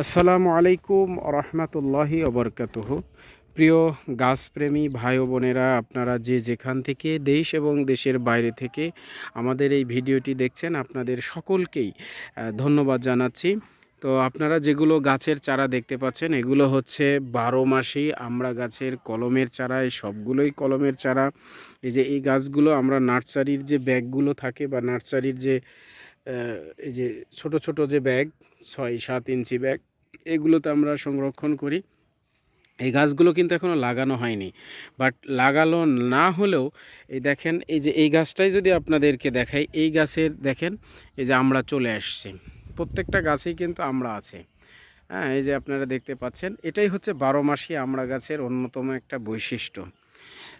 আসসালামু আলাইকুম রহমতুল্লাহি অবরকাতুহ প্রিয় গাছপ্রেমী ভাই বোনেরা, আপনারা যে যেখান থেকে দেশ এবং দেশের বাইরে থেকে আমাদের এই ভিডিওটি দেখছেন, আপনাদের সকলকেই ধন্যবাদ জানাচ্ছি। তো আপনারা যেগুলো গাছের চারা দেখতে পাচ্ছেন, এগুলো হচ্ছে বারো মাসি আমরা গাছের কলমের চারা, এই সবগুলোই কলমের চারা। এই যে এই গাছগুলো, আমরা নার্সারির যে ব্যাগগুলো থাকে বা নার্সারির যে এই যে ছোট ছোট যে ব্যাগ, ছয় সাত ইঞ্চি ব্যাগ, এগুলোতে আমরা সংরক্ষণ করি। এই গাছগুলো কিন্তু এখনও লাগানো হয়নি। বাট লাগানো না হলেও, এই দেখেন, এই যে এই গাছটাই যদি আপনাদেরকে দেখাই, এই গাছের দেখেন, এই যে আমরা চলে আসছে। প্রত্যেকটা গাছেই কিন্তু আমরা আছে। হ্যাঁ এই যে আপনারা দেখতে পাচ্ছেন, এটাই হচ্ছে বারো মাসি আমড়া গাছের অন্যতম একটা বৈশিষ্ট্য।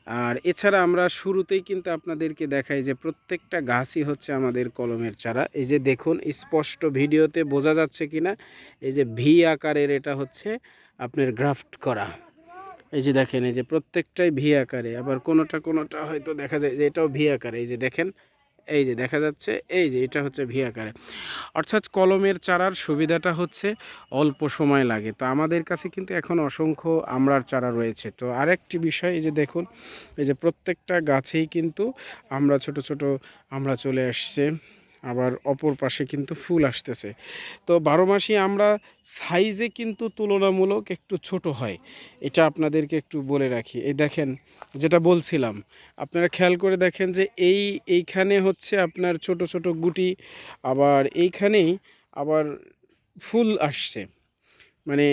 আর এছাড়া আমরা শুরুতেই কিন্তু আপনাদেরকে দেখাই যে প্রত্যেকটা গাছই হচ্ছে আমাদের কলমের চারা। এই যে দেখুন, স্পষ্ট ভিডিওতে বোঝা যাচ্ছে কি না এই যে ভি আকারের এটা হচ্ছে আপনার গ্রাফট করা। এই যে দেখেন, এই যে প্রত্যেকটাই ভি আকারে। আবার কোনোটা কোনোটা হয়তো দেখা যায় যে এটাও ভি আকারে। এই যে দেখেন এই যে দেখা যাচ্ছে, এই যে এটা হচ্ছে ভি আকারে। অর্থাৎ কলমের চারার সুবিধাটা হচ্ছে অল্প সময় লাগে। তো আমাদের কাছে কিন্তু এখন অসংখ্য আমড়ার চারা রয়েছে। তো আরেকটি বিষয়, এই যে দেখুন, এই যে প্রত্যেকটা গাছেই কিন্তু আমরা ছোট ছোট আমরা চলে আসছে। আবার অপর পাশে কিন্তু ফুল আসতেছে। তো বারো মাসি আমরা সাইজে কিন্তু তুলনামূলক একটু ছোট হয়। এটা আপনাদেরকে একটু বলে রাখি। এই দেখেন, যেটা বলছিলাম, আপনারা খেয়াল করে দেখেন যে এই, এইখানে হচ্ছে আপনার ছোট ছোট গুটি, আবার এইখানেই আবার ফুল আসছে। মানে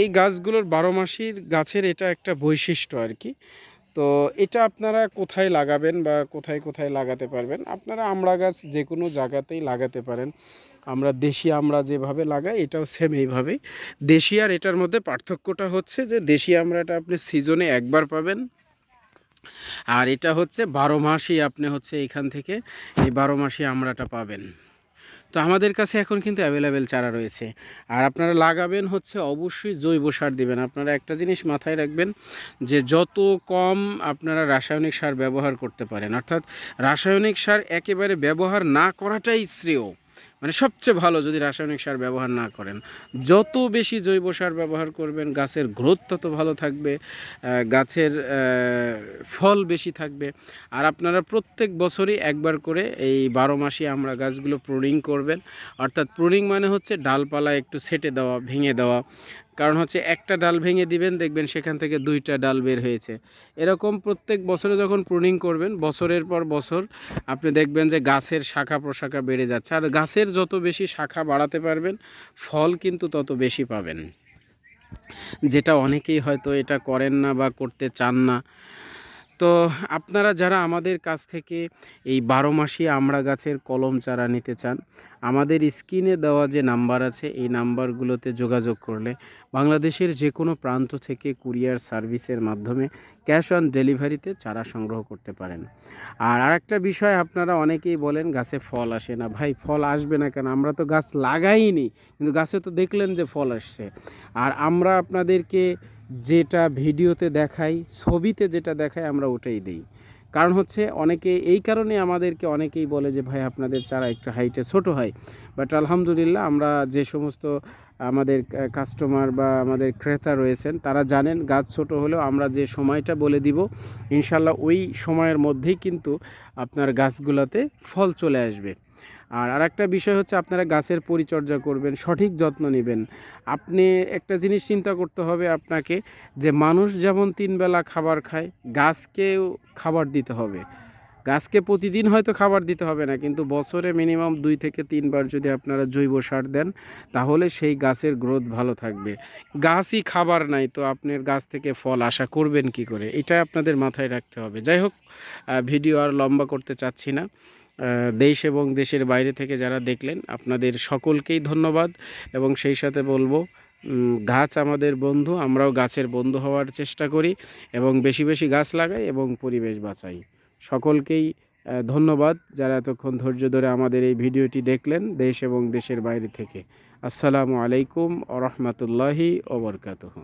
এই গাছগুলোর বারো মাসির গাছের এটা একটা বৈশিষ্ট্য আর কি। তো এটা আপনারা কোথায় লাগাবেন বা কোথায় কোথায় লাগাতে পারবেন? আপনারা আমড়া গাছ যে কোনো জায়গাতেই লাগাতে পারেন। আমরা দেশি আমরা যেভাবে লাগাই, এটাও সেম এইভাবেই। দেশি আর এটার মধ্যে পার্থক্যটা হচ্ছে যে, দেশি আমড়াটা আপনি সিজনে একবার পাবেন। আর এটা হচ্ছে বারো মাসই আপনি হচ্ছে এখান থেকে এই বারো মাসই আমড়াটা পাবেন। তো আমাদের কাছে এখন কিন্তু অ্যাভেলেবেল চারা রয়েছে। আর আপনারা লাগাবেন হচ্ছে অবশ্যই জৈব সার দেবেন। আপনারা একটা জিনিস মাথায় রাখবেন যে যত কম আপনারা রাসায়নিক সার ব্যবহার করতে পারেন, অর্থাৎ রাসায়নিক সার একেবারে ব্যবহার না করাটাই শ্রেয়। মানে সবচেয়ে ভালো যদি রাসায়নিক সার ব্যবহার না করেন। যত বেশি জৈব সার ব্যবহার করবেন, গাছের গ্রোথ তত ভালো থাকবে গাছের ফল বেশি থাকবে। আর আপনারা প্রত্যেক বছরই একবার করে এই বারো মাসে আমরা গাছগুলো প্রুনিং করবেন। অর্থাৎ প্রুনিং মানে হচ্ছে ডালপালা একটু সেটে দেওয়া, ভেঙে দেওয়া। কারণ হচ্ছে একটা ডাল ভেঙে দিবেন, দেখবেন সেখান থেকে দুইটা ডাল বের হয়েছে। এরকম প্রত্যেক বছরে যখন প্রুনিং করবেন, বছরের পর বছর আপনি দেখবেন যে গাছের শাখা প্রশাখা বেড়ে যাচ্ছে। আর গাছের যত বেশি শাখা বাড়াতে পারবেন, ফল কিন্তু তত বেশি পাবেন। যেটা অনেকেই হয়তো এটা করেন না বা করতে চান না। তো আপনারা যারা আমাদের কাছ থেকে এই বারো মাসি আমড়া গাছের কলম চারা নিতে চান, আমাদের স্ক্রিনে দেওয়া যে নাম্বার আছে, এই নাম্বারগুলোতে যোগাযোগ করলে বাংলাদেশের যে কোনো প্রান্ত থেকে কুরিয়ার সার্ভিসের মাধ্যমে ক্যাশ অন ডেলিভারিতে চারা সংগ্রহ করতে পারেন। আর আরেকটা বিষয় আপনারা অনেকেই বলেন, গাছে ফল আসে না। ভাই, ফল আসবে না কেন? আমরা তো গাছ লাগাইনি, কিন্তু গাছে তো দেখলেন যে ফল আসছে। আর আমরা আপনাদেরকে যেটা ভিডিওতে দেখাই, ছবিতে যেটা দেখাই, আমরা ওটাই দিই। কারণ হচ্ছে অনেকে এই কারণে আমাদেরকে অনেকেই বলে যে, ভাই, আপনাদের চারা একটু হাইটে ছোট হয়। বাট আলহামদুলিল্লাহ, আমরা যে সমস্ত আমাদের কাস্টমার বা আমাদের ক্রেতা রয়েছেন, তারা জানেন গাছ ছোট হলেও আমরা যে সময়টা বলে দিব, ইনশাল্লাহ ওই সময়ের মধ্যেই কিন্তু আপনার গাছগুলোতে ফল চলে আসবে। আর আরেকটা বিষয় হচ্ছে আপনারা গাছের পরিচর্যা করবেন, সঠিক যত্ন নেবেন। আপনি একটা জিনিস চিন্তা করতে হবে আপনাকে যে মানুষ যেমন তিন বেলা খাবার খায়, গাছকেও খাবার দিতে হবে। গাছকে প্রতিদিন হয়তো খাবার দিতে হবে না, কিন্তু বছরে মিনিমাম দুই থেকে তিনবার যদি আপনারা জৈব সার দেন, তাহলে সেই গাছের গ্রোথ ভালো থাকবে। গাছই খাবার নাই তো আপনার গাছ থেকে ফল আশা করবেন কি করে? এটা আপনাদের মাথায় রাখতে হবে। যাই হোক ভিডিও আর লম্বা করতে চাচ্ছি না। দেশ এবং দেশের বাইরে থেকে যারা দেখলেন, আপনাদের সকলকেই ধন্যবাদ। এবং সেই সাথে বলব গাছ আমাদের বন্ধু, আমরাও গাছের বন্ধু হওয়ার চেষ্টা করি এবং বেশি বেশি গাছ লাগাই এবং পরিবেশ বাঁচাই। সকলকেই ধন্যবাদ যারা এতক্ষণ ধৈর্য ধরে আমাদের এই ভিডিওটি দেখলেন দেশ এবং দেশের বাইরে থেকে। আসসালামু আলাইকুম আ রহমতুল্লাহি ওবরকাতহ